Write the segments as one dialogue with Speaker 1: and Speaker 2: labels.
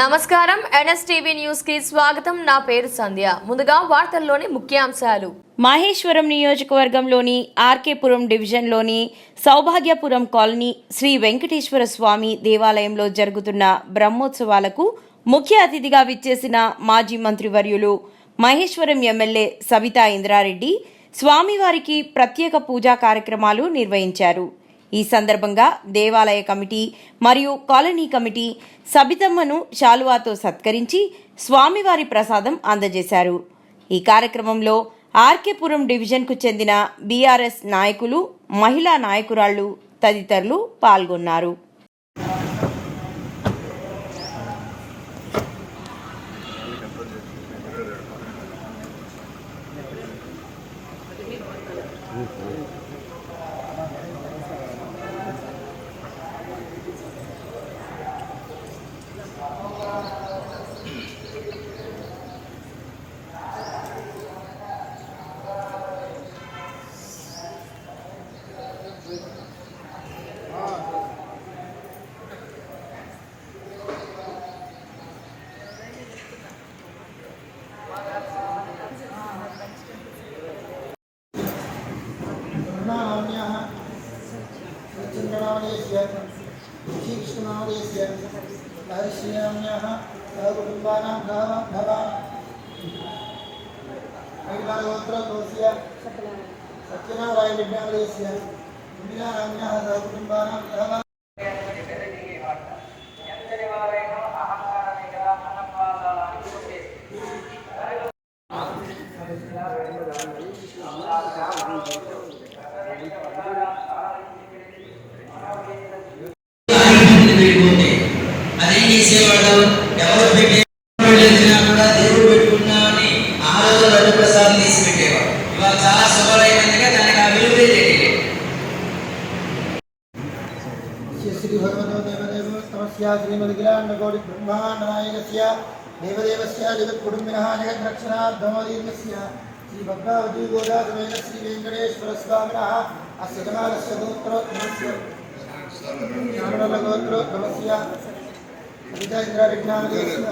Speaker 1: నమస్కారం. ఎన్ఎస్టీవీ న్యూస్కి స్వాగతం. నా పేరు సంధ్య. ముందుగా వార్తల్లోని ముఖ్యాంశాలు.
Speaker 2: మహేశ్వరం నియోజకవర్గంలోని ఆర్కేపురం డివిజన్లోని సౌభాగ్యపురం కాలనీ శ్రీ వెంకటేశ్వర స్వామి దేవాలయంలో జరుగుతున్న బ్రహ్మోత్సవాలకు ముఖ్య అతిథిగా విచ్చేసిన మాజీ మంత్రివర్యులు మహేశ్వరం ఎమ్మెల్యే సవితా ఇంద్రారెడ్డి స్వామివారికి ప్రత్యేక పూజా కార్యక్రమాలు నిర్వహించారు. ఈ సందర్భంగా దేవాలయ కమిటీ మరియు కాలనీ కమిటీ సబితమ్మను శాలువాతో సత్కరించి స్వామివారి ప్రసాదం అందజేశారు. ఈ కార్యక్రమంలో ఆర్కేపురం డివిజన్కు చెందిన బీఆర్ఎస్ నాయకులు మహిళా నాయకురాళ్ళు తదితరులు పాల్గొన్నారు.
Speaker 3: वेङ्कटामये स्यात् श्रीकृष्णमहोदय स्यात् तादृश्याम्याः सह कुटुम्बानां
Speaker 4: गाव भवागोत्र तोस्य सत्यनारायणविद्यालय स्यात् कुम्बिनाराम्याः सह कुटुम्बानां गाव Thank you. లడ్డు ప్రసాదం తీసి పెట్టేవాడు ఇవాళ చాలా శుభమైనందుగా దానికి ఆ విలువే తెలియలేదు
Speaker 3: श्री भगवतो देवदेव तमस्या श्रीमद्गिराण्डकोटिब्रह्माण्डनायकस्य देवदेवस्य जगत्कुटुम्बिनः जगद्रक्षणार्थमोदीर्घस्य श्रीभद्रावती गोदासमेन श्रीवेङ्कटेश्वरस्वामिनः अस्य जमानस्य गोत्रोत्तमस्य श्यामलगोत्रोत्तमस्य सविताइन्द्रविज्ञानदेवस्य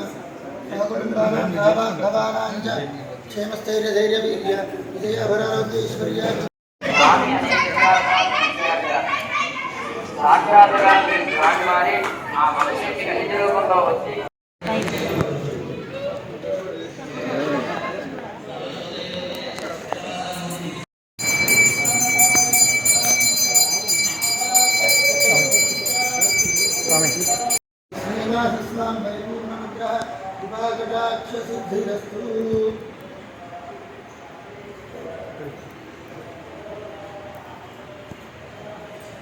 Speaker 3: सहकुटुम्बानां भावा- भवानां च क्षेमस्थैर्यधैर्यवीर्य विजयाभरारोग्यैश्वर्या
Speaker 5: ಸಾಕ್ಷಾತ್ಕಾರಕ್ಕೆ ಧ್ಯಾನ ಮಾಡಿ ಆ ಮನುಷ್ಯನಿಗೆ ಹಿಂದಿರುಗೊಂಡು ಹೋಗ್ತಿ ಶ್ರೀನಿವಾಸ ಸ್ವಾಮಿ
Speaker 3: ಪರಿಪೂರ್ಣ ವಿಗ್ರಹ ವಿಭಾಗದಾಕ್ಷ ಸಿದ್ಧಿರಸ್ತು